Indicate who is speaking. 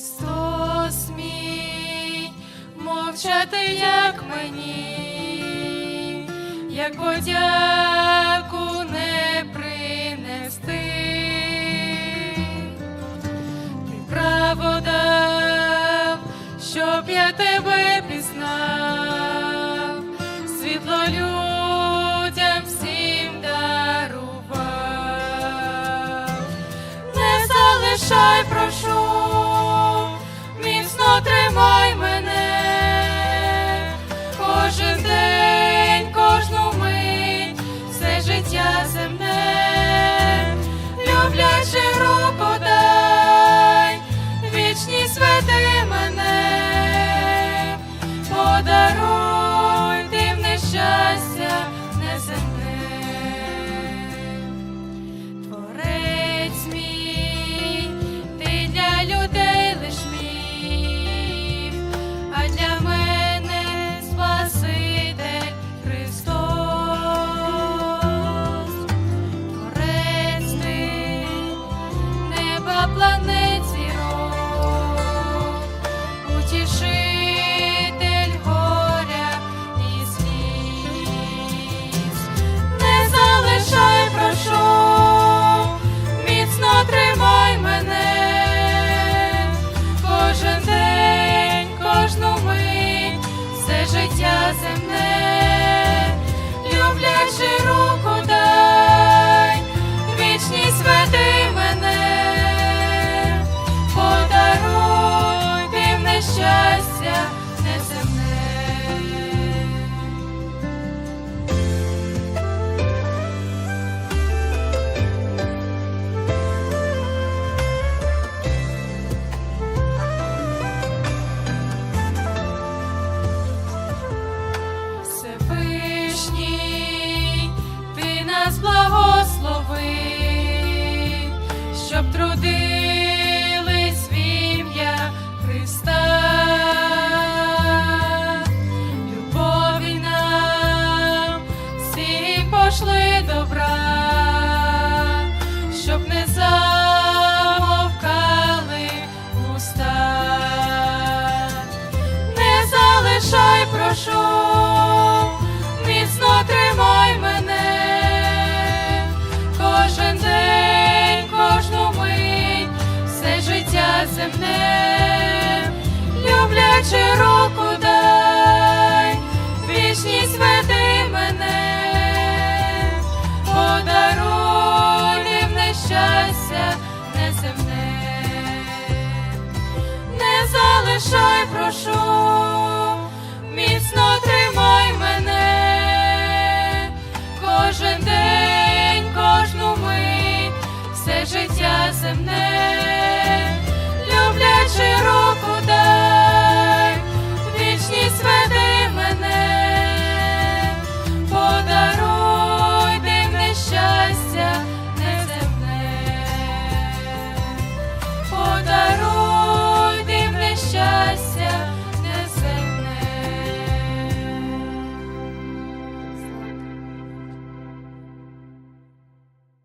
Speaker 1: Христос мій, мовчати, як мені, як подяку не принести, ти право дав, щоб я тебе пізнав. знайшов, міцно тримай мене, кожен день, кожну мить, все життя земне, люблячи руку дай, вічність веди мене, подаруй рівне щастя неземне, не залишай, прошу. життя земне.